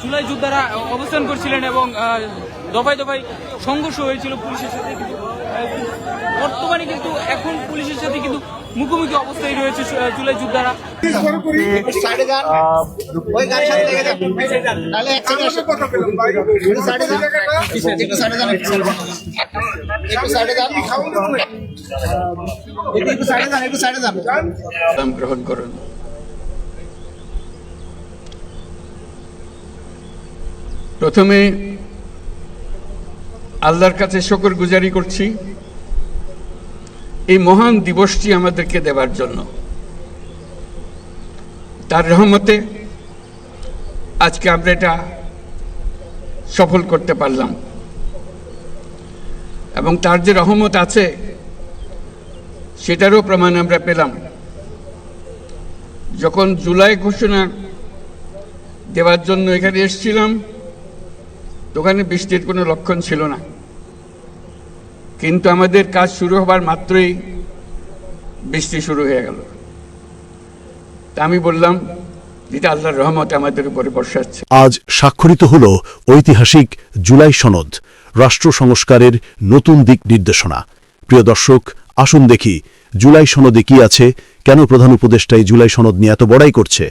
জুলাই যোদ্ধারা অবস্থান করছিলেন এবং দফায় দফায় সংঘর্ষ হয়েছিল পুলিশের সাথে কিন্তু বর্তমানে কিন্তু এখন পুলিশের সাথে কিন্তু মুখোমুখি অবস্থায় রয়েছে জুলাই যোদ্ধারা। সাইডে যান। প্রথমে আল্লাহর কাছে শকর গুজারি করছি। এই মহান দিবসটি আমাদেরকে দেওয়ার জন্য। তার রহমতে আজকে আমরা এটা সফল করতে পারলাম। এবং তার যে রহমত আছে, সেটারও প্রমাণ আমরা পেলাম। যখন জুলাই ঘোষণা দেওয়ার জন্য এখানে এসেছিলাম দোকানে বৃষ্টির কোনো লক্ষণ ছিল না। কিন্তু আমাদের কাজ শুরু হবার মাত্রই বৃষ্টি শুরু হয়ে গেল। তা আমি বললাম যেটা আল্লাহর রহমত আমাদের উপরে বর্ষাচ্ছে আজ স্বাক্ষরিত হল ঐতিহাসিক জুলাই সনদ, রাষ্ট্র সংস্কারের নতুন দিক নির্দেশনা। প্রিয় দর্শক, আসুন দেখি জুলাই সনদে কি আছে কেন প্রধান উপদেষ্টা এই জুলাই সনদ নিয়ে এত বড়াই করছে?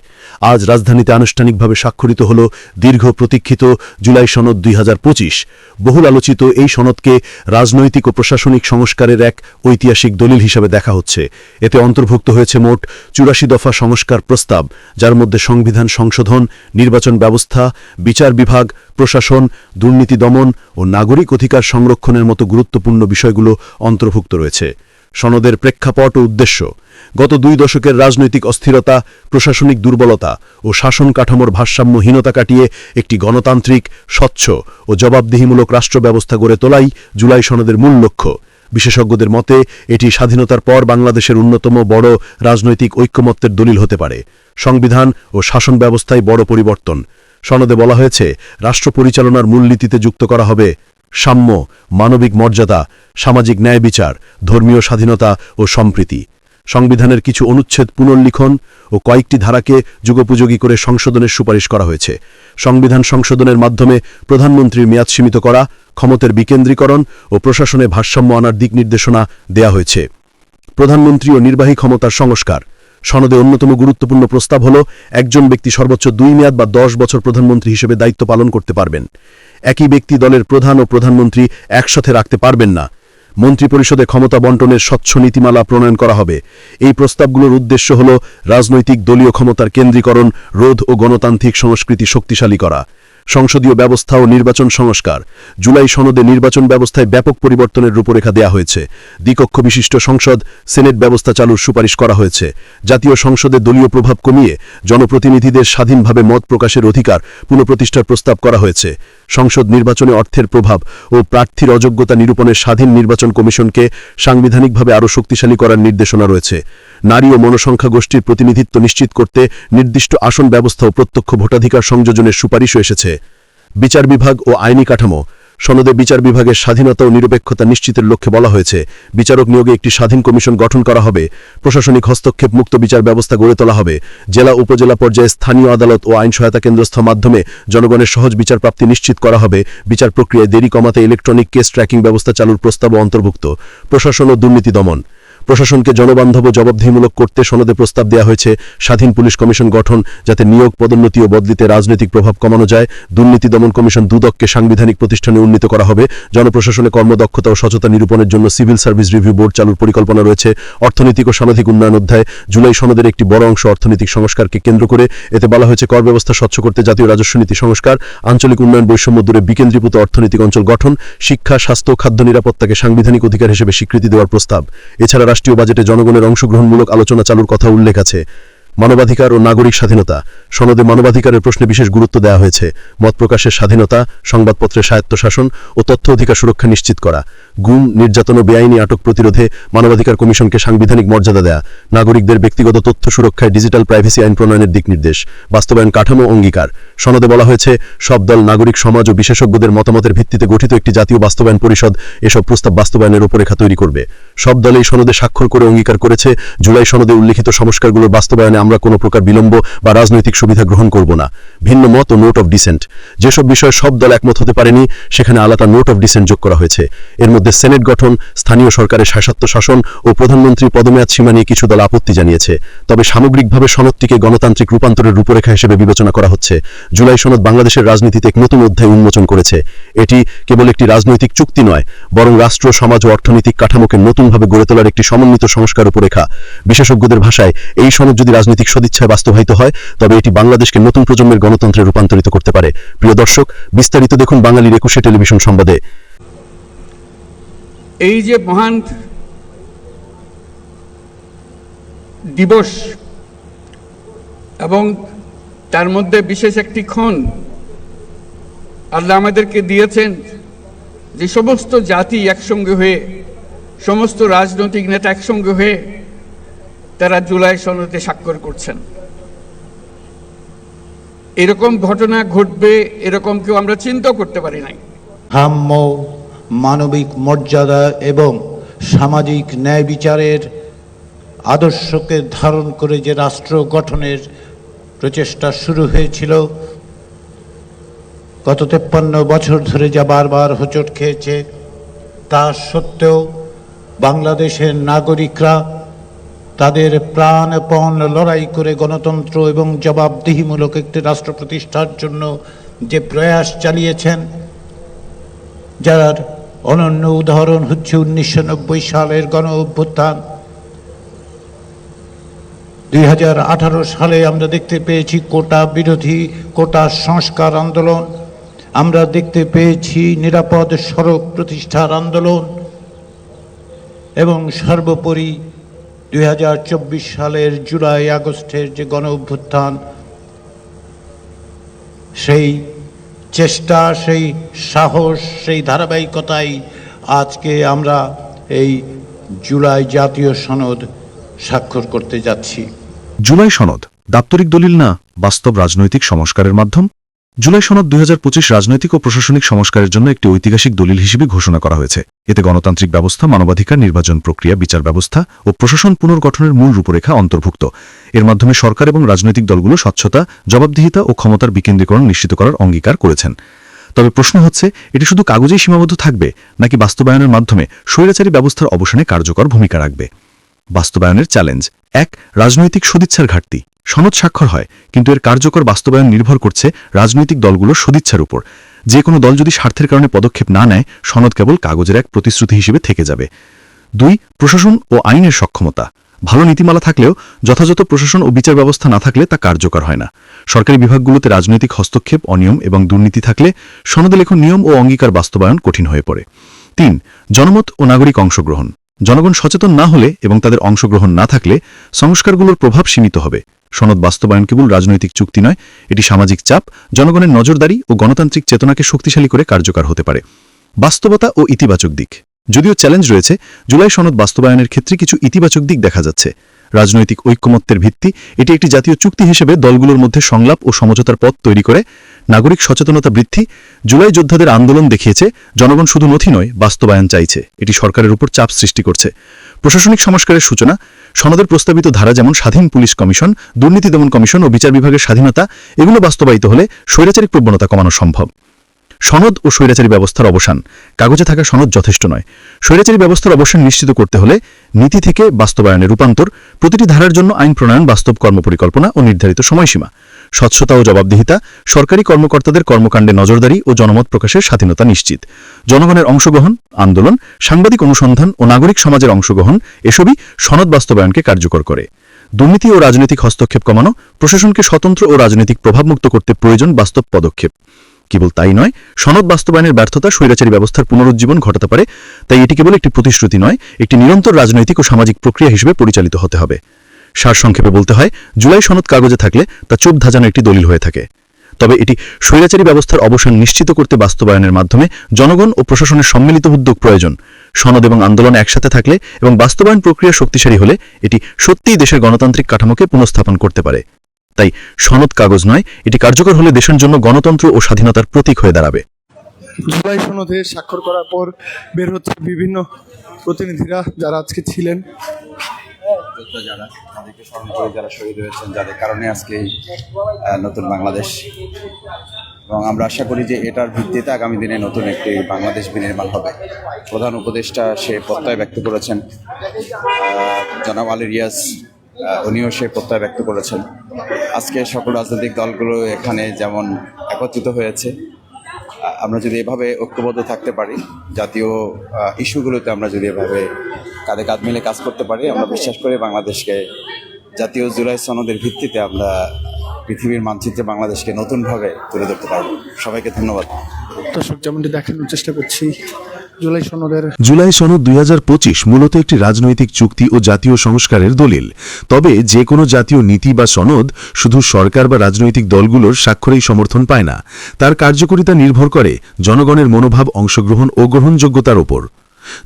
আজ রাজধানীতে আনুষ্ঠানিকভাবে স্বাক্ষরিত হল দীর্ঘ প্রতীক্ষিত জুলাই সনদ দুই হাজার পঁচিশ। বহুল আলোচিত এই সনদকে রাজনৈতিক ও প্রশাসনিক সংস্কারের এক ঐতিহাসিক দলিল হিসেবে দেখা হচ্ছে। এতে অন্তর্ভুক্ত হয়েছে মোট চুরাশি দফা সংস্কার প্রস্তাব, যার মধ্যে সংবিধান সংশোধন, নির্বাচন ব্যবস্থা, বিচার বিভাগ, প্রশাসন, দুর্নীতি দমন ও নাগরিক অধিকার সংরক্ষণের মতো গুরুত্বপূর্ণ বিষয়গুলো অন্তর্ভুক্ত রয়েছে। সনদের প্রেক্ষাপট ও উদ্দেশ্য। গত দুই দশকের রাজনৈতিক অস্থিরতা, প্রশাসনিক দুর্বলতা ও শাসন কাঠামোর ভারসাম্যহীনতা কাটিয়ে একটি গণতান্ত্রিক, স্বচ্ছ ও জবাবদিহিমূলক রাষ্ট্র ব্যবস্থা গড়ে তোলাই জুলাই সনদের মূল লক্ষ্য। বিশেষজ্ঞদের মতে, এটি স্বাধীনতার পর বাংলাদেশের অন্যতম বড় রাজনৈতিক ঐক্যমত্যের দলিল হতে পারে। সংবিধান ও শাসন ব্যবস্থায় বড় পরিবর্তন। সনদে বলা হয়েছে, রাষ্ট্র পরিচালনার মূলনীতিতে যুক্ত করা হবে সাম্য, মানবিক মর্যাদা, সামাজিক ন্যায় বিচার, ধর্মীয় স্বাধীনতা ও সম্প্রীতি। সংবিধানের কিছু অনুচ্ছেদ পুনর্লিখন ও কয়েকটি ধারাকে যুগোপযোগী করে সংশোধনের সুপারিশ করা হয়েছে। সংবিধান সংশোধনের মাধ্যমে প্রধানমন্ত্রীর মেয়াদ সীমিত করা, ক্ষমতার বিকেন্দ্রীকরণ ও প্রশাসনে ভারসাম্য আনার দিক নির্দেশনা দেয়া হয়েছে। প্রধানমন্ত্রী ও নির্বাহী ক্ষমতার সংস্কার। সনদে অন্যতম গুরুত্বপূর্ণ প্রস্তাব হল, একজন ব্যক্তি সর্বোচ্চ দুই মেয়াদ বা দশ বছর প্রধানমন্ত্রী হিসেবে দায়িত্ব পালন করতে পারবেন। একই ব্যক্তি দলের প্রধান ও প্রধানমন্ত্রী একসাথে রাখতে পারবেন না। মন্ত্রিপরিষদে ক্ষমতা বন্টনের স্বচ্ছ নীতিমালা প্রণয়ন করা হবে। এই প্রস্তাবগুলোর উদ্দেশ্য হল রাজনৈতিক দলীয় ক্ষমতার কেন্দ্রীকরণ, রোধ ও গণতান্ত্রিক সংস্কৃতি শক্তিশালী করা। সংসদীয় ব্যবস্থা ও নির্বাচন সংস্কার। জুলাই সনদে নির্বাচন ব্যবস্থায় ব্যাপক পরিবর্তনের রূপরেখা দেয়া হয়েছে। দ্বিকক্ষ বিশিষ্ট সংসদ, সেনেট ব্যবস্থা চালুর সুপারিশ করা হয়েছে। জাতীয় সংসদে দলীয় প্রভাব কমিয়ে জনপ্রতিনিধিদের স্বাধীনভাবে মত প্রকাশের অধিকার পুনঃপ্রতিষ্ঠার প্রস্তাব করা হয়েছে। সংসদ নির্বাচনে অর্থের প্রভাব ও প্রার্থীর অযোগ্যতা নিরূপণের স্বাধীন নির্বাচন কমিশনকে সাংবিধানিকভাবে আরও শক্তিশালী করার নির্দেশনা রয়েছে। নারী ও মনসংখ্যা গোষ্ঠীর প্রতিনিধিত্ব নিশ্চিত করতে নির্দিষ্ট আসন ব্যবস্থা ও প্রত্যক্ষ ভোটাধিকার সংযোজনের সুপারিশও এসেছে। বিচার বিভাগ ও আইনি কাঠামো। সনদে বিচার বিভাগের স্বাধীনতা ও নিরপেক্ষতা নিশ্চিতের লক্ষ্যে বলা হয়েছে, বিচারক নিয়োগে একটি স্বাধীন কমিশন গঠন করা হবে, প্রশাসনিক হস্তক্ষেপ মুক্ত বিচার ব্যবস্থা গড়ে তোলা হবে, জেলা উপজেলা পর্যায়ে স্থানীয় আদালত ও আইন সহায়তা কেন্দ্রস্থ মাধ্যমে জনগণের সহজ বিচার প্রাপ্তি নিশ্চিত করা হবে, বিচার প্রক্রিয়ায় দেরি কমাতে ইলেকট্রনিক কেস ট্র্যাকিং ব্যবস্থা চালুর প্রস্তাবও অন্তর্ভুক্ত, প্রশাসন ও দুর্নীতি দমন। প্রশাসনকে জনবান্ধব ও জবাবদিহিমূলক করতে সনদে প্রস্তাব দেওয়া হয়েছে। স্বাধীন পুলিশ কমিশন গঠন, যাতে নিয়োগ পদোন্নতি ও বদলিতে রাজনৈতিক প্রভাব কমানো যায়। দুর্নীতি দমন কমিশন দুদককে সাংবিধানিক প্রতিষ্ঠানে উন্নীত করা হবে। জনপ্রশাসনে কর্মদক্ষতা ও সচেতনতা নিরূপণের জন্য সিভিল সার্ভিস রিভিউ বোর্ড চালুর পরিকল্পনা রয়েছে। অর্থনৈতিক ও সামাজিক উন্নয়ন অধ্যায়, জুলাই সনদের একটি বড় অংশ অর্থনৈতিক সংস্কারকে কেন্দ্র করে। এতে বলা হয়েছে, কর ব্যবস্থা স্বচ্ছ করতে জাতীয় রাজস্ব নীতি সংস্কার, আঞ্চলিক উন্নয়ন বৈষম্য দূরে বিকেন্দ্রীভূত অর্থনৈতিক অঞ্চল গঠন, শিক্ষা, স্বাস্থ্য খাদ্য নিরাপত্তাকে সাংবিধানিক অধিকার হিসেবে স্বীকৃতি দেওয়ার প্রস্তাব। এছাড়া রাষ্ট্রীয় বাজেটে জনগণের অংশগ্রহণমূলক আলোচনা চালুর কথা উল্লেখ আছে মানবাধিকার ও নাগরিক স্বাধীনতা সনদে মানবাধিকারের প্রশ্নে বিশেষ গুরুত্ব দেওয়া হয়েছে। মত প্রকাশের স্বাধীনতা, সংবাদপত্রের স্বায়ত্তশাসন ও তথ্য অধিকার সুরক্ষা নিশ্চিত করা। গুম, নির্যাতন ও বেআইনি আটক প্রতিরোধে মানবাধিকার কমিশনকে সাংবিধানিক মর্যাদা দেয়া। নাগরিকদের ব্যক্তিগত তথ্য সুরক্ষায় ডিজিটাল প্রাইভেসি আইন প্রণয়নের দিক নির্দেশ। বাস্তবায়ন কাঠামো অঙ্গীকার। সনদে বলা হয়েছে, সব দল, নাগরিক, সমাজ ও বিশেষজ্ঞদের মতামতের ভিত্তিতে গঠিত একটি জাতীয় বাস্তবায়ন পরিষদ এসব প্রস্তাব বাস্তবায়নের রূপরেখা তৈরি করবে। সব দল এই সনদে স্বাক্ষর করে অঙ্গীকার করেছে। জুলাই সনদে উল্লিখিত সংস্কারগুলোর বাস্তবায়নে আমরা কোনো প্রকার বিলম্ব বা রাজনৈতিক সুবিধা গ্রহণ করব না। ভিন্ন মত ও নোট অফ ডিসেন্ট। যেসব বিষয়ে সব দল একমত হতে পারেনি, সেখানে আলাদা নোট অফ ডিসেন্ট যোগ করা হয়েছে। এর মধ্যে সেনেট গঠন, স্থানীয় সরকারের শাসত্ব শাসন ও প্রধানমন্ত্রী পদমেয়াদ সীমা নিয়ে কিছু দল আপত্তি জানিয়েছে। তবে সামগ্রিকভাবে সনদটিকে গণতান্ত্রিক রূপান্তরের রূপরেখা হিসেবে বিবেচনা করা হচ্ছে। জুলাই সনদ বাংলাদেশের রাজনীতিতে এক নতুন অধ্যায় উন্মোচন করেছে। এটি কেবল একটি রাজনৈতিক চুক্তি নয়, বরং রাষ্ট্র, সমাজ ও অর্থনৈতিক কাঠামোকে নতুনভাবে গড়ে তোলার একটি সমন্বিত সংস্কার রূপরেখা। বিশেষজ্ঞদের ভাষায়, এই সনদ যদি রাজনৈতিক সদিচ্ছায় বাস্তবায়িত হয়, তবে এটি বাংলাদেশকে নতুন প্রজন্মের গণতন্ত্রে রূপান্তরিত করতে পারে। প্রিয় দর্শক, বিস্তারিত দেখুন বাঙালির একুশে টেলিভিশন সংবাদে। এই যে মহান দিবস এবং তার মধ্যে বিশেষ একটি ক্ষণ আল্লাহ আমাদেরকে দিয়েছেন যে সমস্ত জাতি একসঙ্গে হয়ে, সমস্ত রাজনৈতিক নেতা একসঙ্গে হয়ে তারা জুলাই সনদে স্বাক্ষর করছেন। এরকম ঘটনা ঘটবে, এরকম কেউ আমরা চিন্তা করতে পারি নাই। সাম্য মানবিক মর্যাদা এবং সামাজিক ন্যায় বিচারের আদর্শকে ধারণ করে যে রাষ্ট্র গঠনের প্রচেষ্টা শুরু হয়েছিল, গত তেপ্পান্ন বছর ধরে যা বারবার হোঁচট খেয়েছে, তা সত্ত্বেও বাংলাদেশের নাগরিকরা তাদের প্রাণপণ লড়াই করে গণতন্ত্র এবং জবাবদিহিমূলক একটি রাষ্ট্র প্রতিষ্ঠার জন্য যে প্রয়াস চালিয়েছেন, যার অনন্য উদাহরণ হচ্ছে উনিশশো নব্বই সালের গণ অভ্যুত্থান। দুই সালে আমরা দেখতে পেয়েছি কোটা বিরোধী, কোটা সংস্কার আন্দোলন। আমরা দেখতে পেয়েছি নিরাপদ সড়ক প্রতিষ্ঠার আন্দোলন এবং সর্বোপরি দুই হাজার চব্বিশ সালের জুলাই আগস্টের যে গণ অভ্যুত্থান, সেই চেষ্টা, সেই সাহস, সেই ধারাবাহিকতাই আজকে আমরা এই জুলাই জাতীয় সনদ স্বাক্ষর করতে যাচ্ছি। জুলাই সনদ দাপ্তরিক দলিল না, বাস্তব রাজনৈতিক সংস্কারের মাধ্যম? জুলাই সনদ দুই হাজার পঁচিশ রাজনৈতিক ও প্রশাসনিক সংস্কারের জন্য একটি ঐতিহাসিক দলিল হিসেবে ঘোষণা করা হয়েছে। এতে গণতান্ত্রিক ব্যবস্থা, মানবাধিকার নির্বাচন প্রক্রিয়া, বিচার ব্যবস্থা ও প্রশাসন পুনর্গঠনের মূল রূপরেখা অন্তর্ভুক্ত। এর মাধ্যমে সরকার এবং রাজনৈতিক দলগুলো স্বচ্ছতা, জবাবদিহিতা ও ক্ষমতার বিকেন্দ্রীকরণ নিশ্চিত করার অঙ্গীকার করেছেন। তবে প্রশ্ন হচ্ছে, এটি শুধু কাগজেই সীমাবদ্ধ থাকবে, নাকি বাস্তবায়নের মাধ্যমে স্বৈরাচারী ব্যবস্থার অবসানে কার্যকর ভূমিকা রাখবে? বাস্তবায়নের চ্যালেঞ্জ এক, রাজনৈতিক সদিচ্ছার ঘাটতি। সনদ স্বাক্ষর হয়, কিন্তু এর কার্যকর বাস্তবায়ন নির্ভর করছে রাজনৈতিক দলগুলোর সদিচ্ছার উপর। যে কোনো দল যদি স্বার্থের কারণে পদক্ষেপ না নেয়, সনদ কেবল কাগজের এক প্রতিশ্রুতি হিসেবে থেকে যাবে। দুই, প্রশাসন ও আইনের সক্ষমতা। ভালো নীতিমালা থাকলেও যথাযথ প্রশাসন ও বিচার ব্যবস্থা না থাকলে তা কার্যকর হয় না। সরকারি বিভাগগুলোতে রাজনৈতিক হস্তক্ষেপ অনিয়ম এবং দুর্নীতি থাকলে সনদে লেখন নিয়ম ও অঙ্গীকার বাস্তবায়ন কঠিন হয়ে পড়ে। তিন, জনমত ও নাগরিক অংশগ্রহণ। জনগণ সচেতন না হলে এবং তাদের অংশগ্রহণ না থাকলে সংস্কারগুলোর প্রভাব সীমিত হবে। সনদ বাস্তবায়ন কেবল রাজনৈতিক চুক্তি নয়, এটি সামাজিক চাপ, জনগণের নজরদারি ও গণতান্ত্রিক চেতনাকে শক্তিশালী করে কার্যকর হতে পারে। বাস্তবতা ও ইতিবাচক দিক। যদিও চ্যালেঞ্জ রয়েছে, জুলাই সনদ বাস্তবায়নের ক্ষেত্রে কিছু ইতিবাচক দিক দেখা যাচ্ছে। রাজনৈতিক ঐক্যমত্যের ভিত্তি, এটি একটি জাতীয় চুক্তি হিসেবে দলগুলোর মধ্যে সংলাপ ও সমঝোতার পথ তৈরি করে। নাগরিক সচেতনতা বৃদ্ধি, জুলাই যোদ্ধাদের আন্দোলন দেখিয়েছে, জনগণ শুধু নথি নয়, বাস্তবায়ন চাইছে। এটি সরকারের উপর চাপ সৃষ্টি করছে। প্রশাসনিক সংস্কারের সূচনা, সনদের প্রস্তাবিত ধারা যেমন স্বাধীন পুলিশ কমিশন, দুর্নীতি দমন কমিশন ও বিচার বিভাগের স্বাধীনতা, এগুলো বাস্তবায়িত হলে স্বৈরাচারিক প্রবণতা কমানো সম্ভব। সনদ ও স্বৈরাচারী ব্যবস্থার অবসান। কাগজে থাকা সনদ যথেষ্ট নয়। স্বৈরাচারী ব্যবস্থার অবসান নিশ্চিত করতে হলে নীতি থেকে বাস্তবায়নে রূপান্তর, প্রতিটি ধারার জন্য আইন প্রণয়ন, বাস্তব কর্মপরিকল্পনা ও নির্ধারিত সময়সীমা, স্বচ্ছতা ও জবাবদিহিতা, সরকারি কর্মকর্তাদের কর্মকাণ্ডে নজরদারি ও জনমত প্রকাশের স্বাধীনতা নিশ্চিত। জনগণের অংশগ্রহণ, আন্দোলন, সাংবাদিক অনুসন্ধান ও নাগরিক সমাজের অংশগ্রহণ এসবই সনদ বাস্তবায়নকে কার্যকর করে। দুর্নীতি ও রাজনৈতিক হস্তক্ষেপ কমানো, প্রশাসনকে স্বতন্ত্র ও রাজনৈতিক প্রভাবমুক্ত করতে প্রয়োজন বাস্তব পদক্ষেপ। কেবল তাই নয়, সনদ বাস্তবায়নের ব্যর্থতা, স্বৈরাচারী ব্যবস্থার পুনরুজ্জীবন ঘটাতে পারে। তাই এটি কেবল একটি প্রতিশ্রুতি নয়, একটি নিরন্তর রাজনৈতিক ও সামাজিক প্রক্রিয়া হিসেবে পরিচালিত হতে হবে। সারসংক্ষেপে বলতে হয়, জুলাই সনদ কাগজে থাকলে তা চোপ ধাজানো একটি দলিল হয়ে থাকে। তবে এটি স্বৈরাচারী ব্যবস্থার অবসান নিশ্চিত করতে বাস্তবায়নের মাধ্যমে জনগণ ও প্রশাসনের সম্মিলিত উদ্যোগ প্রয়োজন। সনদ এবং আন্দোলন একসাথে থাকলে এবং বাস্তবায়ন প্রক্রিয়া শক্তিশালী হলে এটি সত্যিই দেশের গণতান্ত্রিক কাঠামোকে পুনঃস্থাপন করতে পারে। তাই সনদ কাগজ নয় এটি কার্যকর হলে দেশের জন্য গণতন্ত্র ও স্বাধীনতার প্রতীক হয়ে দাঁড়াবে। জুলাই সনদে স্বাক্ষর করার পর বের হচ্ছে বিভিন্ন প্রতিনিধিরা যারা আজকে ছিলেন। যারা তাদেরকে স্মরণ করে যারা শহীদ হয়েছেন যাদের কারণে আজকে নতুন বাংলাদেশ। এবং আমরা আশা করি যে এটার ভিত্তিতে আগামী দিনে নতুন একটি বাংলাদেশ বিনির্মাণ হবে। প্রধান উপদেষ্টা সে প্রত্যয় ব্যক্ত করেছেন। জনাব আলী রিয়াজ উনিও সে প্রত্যয় ব্যক্ত করেছেন। আজকে সকল রাজনৈতিক দলগুলো এখানে যেমন একত্রিত হয়েছে আমরা যদি এভাবে ঐক্যবদ্ধ থাকতে পারি জাতীয় ইস্যুগুলোতে আমরা যদি এভাবে কাঁধে কাঁধ মিলে কাজ করতে পারি আমরা বিশ্বাস করি বাংলাদেশকে জাতীয় জুলাই সনদের ভিত্তিতে আমরা পৃথিবীর মানচিত্রে বাংলাদেশকে নতুনভাবে তুলে ধরতে পারব। সবাইকে ধন্যবাদ। দর্শক যেমনটি দেখানোর চেষ্টা করছি জুলাই সনদ দুই হাজার পঁচিশ মূলত একটি রাজনৈতিক চুক্তি ও জাতীয় সংস্কারের দলিল। তবে যে কোনো জাতীয় নীতি বা সনদ শুধু সরকার বা রাজনৈতিক দলগুলোর স্বাক্ষরেই সমর্থন পায় না। তার কার্যকারিতা নির্ভর করে জনগণের মনোভাব অংশগ্রহণ ও গ্রহণযোগ্যতার ওপর।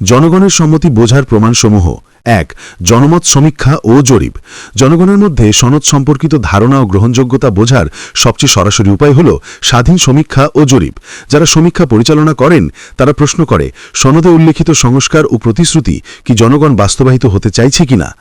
জনগণের সম্মতি বোঝার প্রমাণসমূহ। এক, জনমত সমীক্ষা ও জরিপ। জনগণের মধ্যে সনদ সম্পর্কিত ধারণা ও গ্রহণযোগ্যতা বোঝার সবচেয়ে সরাসরি উপায় হল স্বাধীন সমীক্ষা ও জরিপ। যারা সমীক্ষা পরিচালনা করেন, তারা প্রশ্ন করে, সনদে উল্লেখিত সংস্কার ও প্রতিশ্রুতি কি জনগণ বাস্তবায়িত হতে চাইছে কিনা?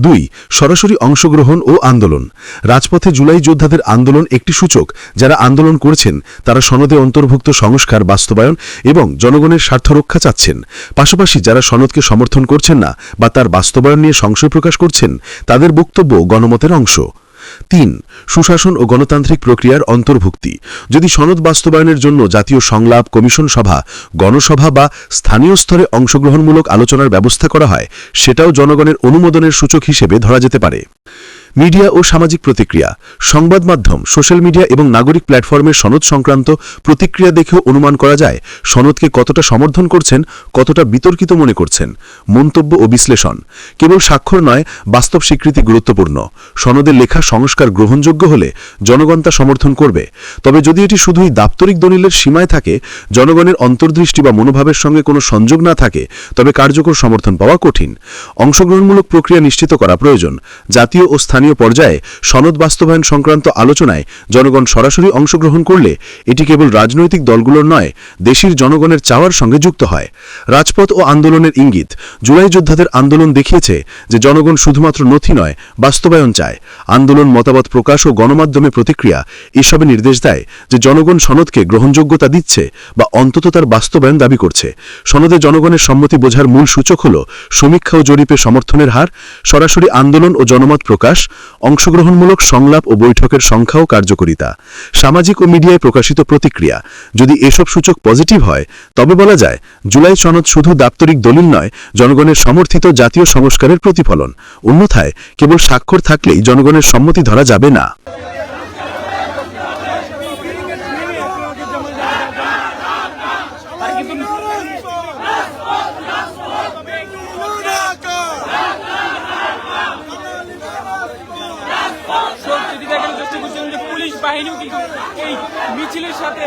দুই, সরাসরি অংশগ্রহণ ও আন্দোলন। রাজপথে জুলাই যোদ্ধাদের আন্দোলন একটি সূচক। যারা আন্দোলন করেছেন, তারা সনদে অন্তর্ভুক্ত সংস্কার, বাস্তবায়ন এবং জনগণের স্বার্থ রক্ষা চাচ্ছেন। পাশাপাশি যারা সনদকে সমর্থন করছেন না বা তার বাস্তবায়ন নিয়ে সংশয় প্রকাশ করছেন, তাদের বক্তব্য গণমতের অংশ। তিন সুশাসন ও গণতান্ত্রিক প্রক্রিয়ার অন্তর্ভুক্তি। যদি সনদ বাস্তবায়নের জন্য জাতীয় সংলাপ কমিশন সভা, গণসভা বা স্থানীয় স্তরে অংশগ্রহণমূলক আলোচনার ব্যবস্থা করা হয়, সেটাও জনগণের অনুমোদনের সূচক হিসেবে ধরা যেতে পারে। মিডিয়া ও সামাজিক প্রতিক্রিয়া, সংবাদ মাধ্যম, সোশ্যাল মিডিয়া এবং নাগরিক প্ল্যাটফর্মের সনদ সংক্রান্ত প্রতিক্রিয়া দেখেও অনুমান করা যায় সনদকে কতটা সমর্থন করছেন, কতটা বিতর্কিত মনে করছেন। মন্তব্য ও বিশ্লেষণ। কেবল স্বাক্ষর নয়, বাস্তব স্বীকৃতি গুরুত্বপূর্ণ। সনদের লেখা সংস্কার গ্রহণযোগ্য হলে জনগণ তা সমর্থন করবে। তবে যদি এটি শুধুই দাপ্তরিক দলিলের সীমায় থাকে, জনগণের অন্তর্দৃষ্টি বা মনোভাবের সঙ্গে কোনো সংযোগ না থাকে, তবে কার্যকর সমর্থন পাওয়া কঠিন। অংশগ্রহণমূলক প্রক্রিয়া নিশ্চিত করা প্রয়োজন। জাতীয় ও স্থানীয় পর্যায়ে সনদ বাস্তবায়ন সংক্রান্ত আলোচনায় জনগণ সরাসরি অংশগ্রহণ করলে এটি কেবল রাজনৈতিক দলগুলোর নয়, দেশের জনগণের চাওয়ার সঙ্গে যুক্ত হয়। রাজপথ ও আন্দোলনের ইঙ্গিত, জুলাই যোদ্ধাদের আন্দোলন দেখিয়েছে যে জনগণ শুধুমাত্র নথি নয়, বাস্তবায়ন চায়। আন্দোলন মতামত প্রকাশ ও গণমাধ্যমে প্রতিক্রিয়া এসবে নির্দেশ দেয় যে জনগণ সনদকে গ্রহণযোগ্যতা দিচ্ছে বা অন্তত তার বাস্তবায়ন দাবি করছে। সনদে জনগণের সম্মতি বোঝার মূল সূচক হল সমীক্ষা ও জরিপে সমর্থনের হার, সরাসরি আন্দোলন ও জনমত প্রকাশ অংশগ্রহণমূলক সংলাপ ও বৈঠকের সংখ্যা ও কার্যকরিতা। সামাজিক ও মিডিয়ায় প্রকাশিত প্রতিক্রিয়া। যদি এসব সূচক পজিটিভ হয়, তবে বলা যায়, জুলাই সনদ শুধু দাপ্তরিক দলিল নয়, জনগণের সমর্থিত জাতীয় সংস্কারের প্রতিফলন। অন্যথায়, কেবল স্বাক্ষর থাকলেই জনগণের সম্মতি ধরা যাবে না তার কিন্তু সব যদি দেখানোর চেষ্টা করছিলেন যে পুলিশ বাহিনীও কিন্তু এই মিছিলের সাথে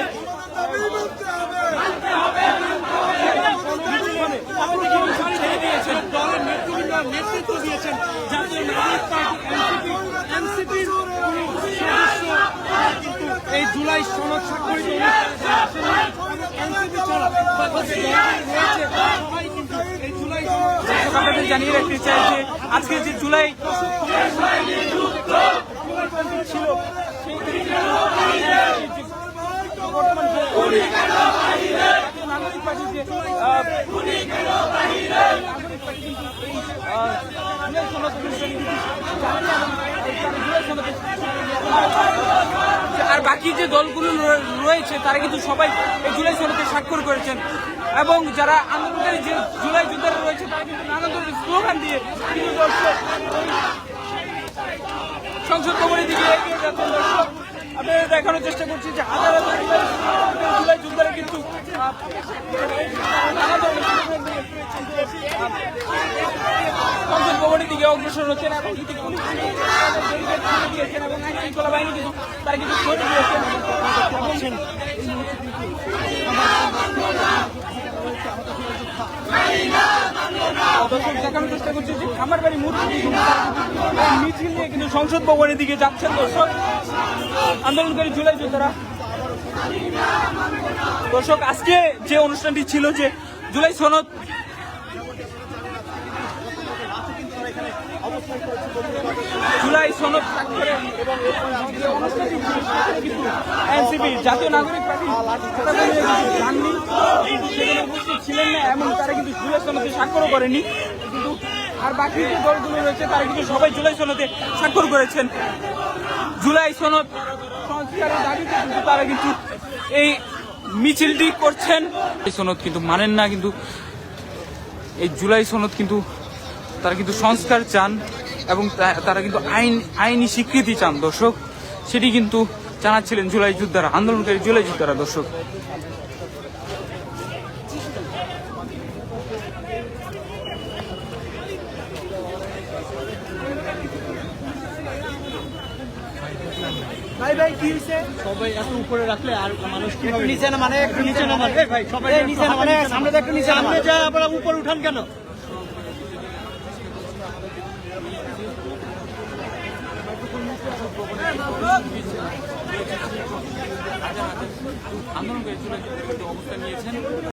নেতৃত্ব দিয়েছেন কিন্তু এই জুলাই সনদ স্বাক্ষরিত জুলাই জানিয়ে রাখতে চাই যে আজকে যে জুলাই ছিল যে আর বাকি যে দলগুলো রয়েছে, তারা কিন্তু সবাই এই জুলাই সনদে স্বাক্ষর করেছেন। এবং যারা আন্দোলনকারী যে জুলাই যোদ্ধারা রয়েছে, তারা কিন্তু নানা ধরনের স্লোগান দিয়ে সংসদ ভবনের দিকে দর্শক। আপনাদের দেখানোর চেষ্টা করছি যে হাজার হাজার যোদ্ধারা কিন্তু ভবনের দিকে অগ্রসর হচ্ছেন এবং তারা কিন্তু দেখানোর চেষ্টা করছি যে খামারবাড়ি মুহূর্তে কিন্তু তারা কিন্তু সংসদ ভবনের দিকে যাচ্ছেন দর্শক। আন্দোলনকারী জুলাই যোদ্ধারা। দর্শক, আজকে যে অনুষ্ঠানটি ছিল যে জুলাই সনদ জুলাই সনদ এনসিপি জাতীয় নাগরিক পার্টি ছিলেন না, এমন তারা কিন্তু জুলাই সনদে স্বাক্ষরও করেনি আর বাকি যে দলগুলো রয়েছে, তারা কিন্তু সবাই জুলাই সনদে স্বাক্ষর করেছেন। জুলাই সনদ সংস্কারের দাবিতে কিন্তু তারা কিন্তু এই মিছিলটি করছেন। এই সনদ কিন্তু মানেন না, কিন্তু এই জুলাই সনদ কিন্তু তারা কিন্তু সংস্কার চান এবং তারা কিন্তু আইন, আইনি স্বীকৃতি চান। দর্শক, সেটি কিন্তু জানাচ্ছিলেন জুলাই যোদ্ধারা, আন্দোলনকারী জুলাই যোদ্ধারা। দর্শক সবাই এত উপরে রাখলে আর মানুষ কি নিচে না মানে একটু নিচে না মানে ভাই সবাই নিচে না মানে সামনে একটু নিচে সামনে যা আপনারা উপর উঠান কেন? যোদ্ধারা কিন্তু অবস্থান নিয়েছেন।